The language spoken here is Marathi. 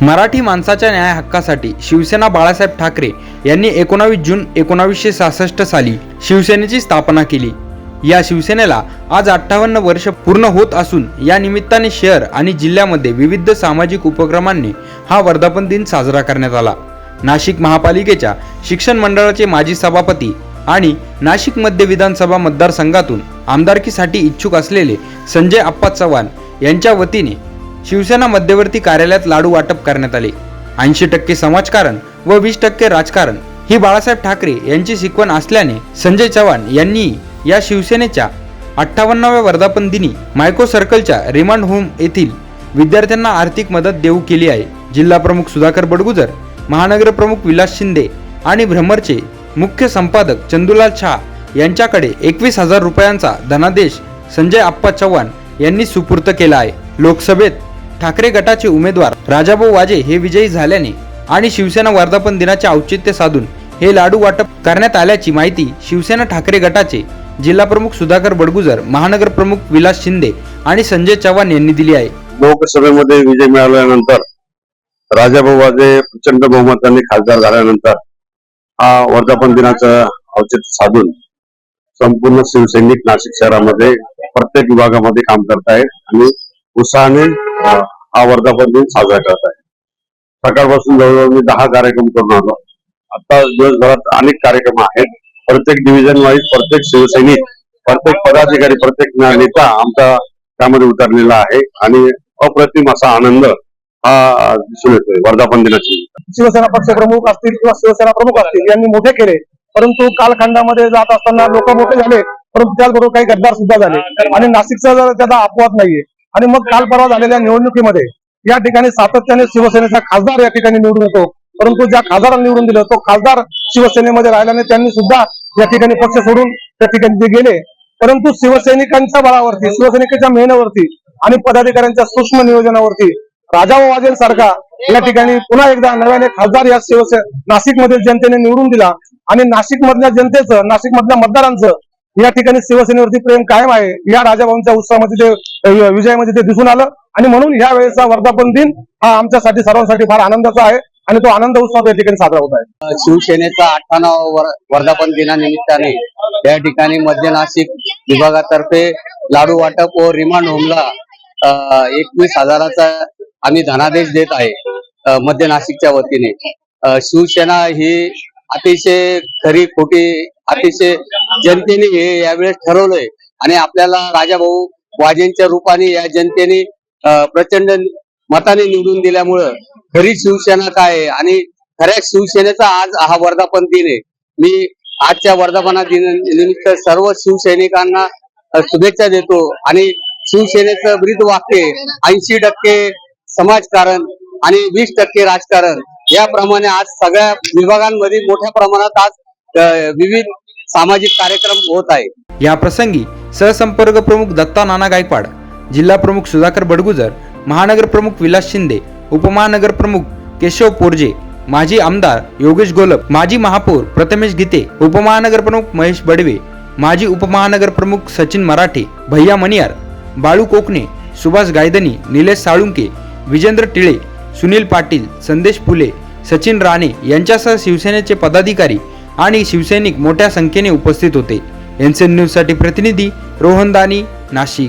मराठी माणसाच्या न्याय हक्कासाठी शिवसेना बाळासाहेब ठाकरे यांनी एकोणावीस जून एकोणावीसशे सहासष्ट साली शिवसेनेची स्थापना केली. या शिवसेनेला आज अठ्ठावन्न वर्ष पूर्ण होत असून या निमित्ताने शहर आणि जिल्ह्यामध्ये विविध सामाजिक उपक्रमांनी हा वर्धापन दिन साजरा करण्यात आला. नाशिक महापालिकेच्या शिक्षण मंडळाचे माजी सभापती आणि नाशिक मध्य विधानसभा मतदारसंघातून आमदारकीसाठी इच्छुक असलेले संजय आप्पा चव्हाण यांच्या वतीने शिवसेना मध्यवर्ती कार्यालयात लाडू वाटप करण्यात आले. ऐंशी टक्के समाजकारण व वीस टक्के राजकारण ही बाळासाहेब ठाकरे यांची शिकवण असल्याने संजय चव्हाण यांनी या शिवसेनेच्या अठ्ठावन्नाव्या वर्धापन दिनी मायको सर्कलच्या रिमांड होम येथील विद्यार्थ्यांना आर्थिक मदत देऊ केली आहे. जिल्हा प्रमुख सुधाकर बडगुजर महानगर प्रमुख विलास शिंदे आणि भ्रमरचे मुख्य संपादक चंदुलाल शाह यांच्याकडे एकवीस हजार रुपयांचा धनादेश संजय आप्पा चव्हाण यांनी सुपूर्त केला आहे. लोकसभेत ठाकरे गटाचे उमेदवार राजाभाऊ वाजे हे विजयी झाल्याने आणि शिवसेना वर्धापन दिनाचे औचित्य साधून हे लाडू वाटप करण्यात आल्याची माहिती शिवसेना ठाकरे गटाचे जिल्हा प्रमुख सुधाकर बडगुजर महानगर प्रमुख विलास शिंदे आणि संजय चव्हाण यांनी दिली आहे. लोकसभेमध्ये विजय मिळाल्यानंतर राजाभाऊ वाजे प्रचंड बहुमताने खासदार झाल्यानंतर हा वर्धापन दिनाचं औचित्य साधून संपूर्ण शिवसैनिक नाशिक शहरामध्ये प्रत्येक विभागामध्ये काम करतायत आणि उत्साहाने हा वर्धापन दिन साजरा करत आहे. सकाळपासून जवळजवळ मी दहा कार्यक्रम करून आलो. आता दिवसभरात अनेक कार्यक्रम आहेत. प्रत्येक डिव्हिजन वाईज प्रत्येक शिवसैनिक प्रत्येक पदाधिकारी प्रत्येक नेता आमचा त्यामध्ये उतरलेला आहे. आणि अप्रतिम असा आनंद हा दिसून येतोय. वर्धापन दिनाची शिवसेना पक्षप्रमुख असतील किंवा शिवसेना प्रमुख असतील यांनी मोठे केले. परंतु कालखंडामध्ये जात असताना लोक मोठे झाले. परंतु त्याचबरोबर काही गद्दार सुद्धा झाले. आणि नाशिकचा जर त्याचा अपवाद नाहीये आणि मग काल परवा झालेल्या निवडणुकीमध्ये या ठिकाणी सातत्याने शिवसेनेचा खासदार या ठिकाणी निवडून येतो. परंतु ज्या खासदारांना निवडून दिलं तो खासदार शिवसेनेमध्ये राहिल्याने त्यांनी सुद्धा या ठिकाणी पक्ष सोडून त्या ठिकाणी ते गेले. परंतु शिवसैनिकांच्या बळावरती शिवसैनिकांच्या मेहनतीवरती आणि पदाधिकाऱ्यांच्या सूक्ष्म नियोजनावरती राजाभाऊ वाजेंसारखा या ठिकाणी पुन्हा एकदा नव्याने खासदार या शिवसेना नाशिकमध्ये जनतेने निवडून दिला. आणि नाशिक मधल्या जनतेचं नाशिक मधल्या मतदारांचं या ठिकाणी शिवसेनेवरती प्रेम कायम आहे. या राजाभाऊंच्या उत्साहामध्ये ते विजयामध्ये ते दिसून आलं. आणि म्हणून या वेळेचा वर्धापन दिन हा आमच्यासाठी सर्वांसाठी फार आनंदाचा आहे. आणि तो आनंद उत्सव या ठिकाणी साजरा होत आहे. शिवसेनेचा अठ्ठावन्न वर्धापन दिनानिमित्ताने या ठिकाणी मध्य नाशिक विभागातर्फे लाडू वाटप व रिमांड होमला एकवीस हजाराचा आम्ही धनादेश देत आहे मध्य नाशिकच्या वतीने. शिवसेना ही अतिशय खरी खोटी अतिशय जनतेने हे यावेळेस ठरवलंय. आणि आपल्याला राजाभाऊ वाजेंच्या रूपाने या जनतेने प्रचंड मताने निवडून दिल्यामुळं खरी शिवसेना काय आहे? आणि खऱ्या शिवसेनेचा आज हा वर्धापन दिन आहे. मी आजच्या वर्धापना दिनानिमित्त सर्व शिवसैनिकांना शुभेच्छा देतो. आणि शिवसेनेचं ब्रीद वाक्य ऐंशी टक्के समाजकारण आणि वीस टक्के राजकारण. याप्रमाणे आज सगळ्या विभागांमध्ये मोठ्या प्रमाणात आज विविध सामाजिक कार्यक्रम होत आहे या प्रसंगी सहसंपर्क प्रमुख दत्ता नाना गायकवाड जिल्हा प्रमुख सुधाकर बडगुजर महानगर प्रमुख विलास शिंदे उपमहानगर प्रमुख केशव पोरजे माजी आमदार योगेश गोलप माजी महापौर प्रथमेश गीते उपमहानगर प्रमुख महेश बडवे माजी उपमहानगर प्रमुख सचिन मराठे भैया मनियार बाळू कोकणे सुभाष गायदनी निलेश साळुंके विजेंद्र टिळे सुनील पाटील संदेश फुले सचिन राणे यांच्यासह शिवसेनेचे पदाधिकारी आणि शिवसैनिक मोठ्या संख्येने उपस्थित होते. एनसीएन न्यूजसाठी प्रतिनिधी रोहन दानी नाशिक.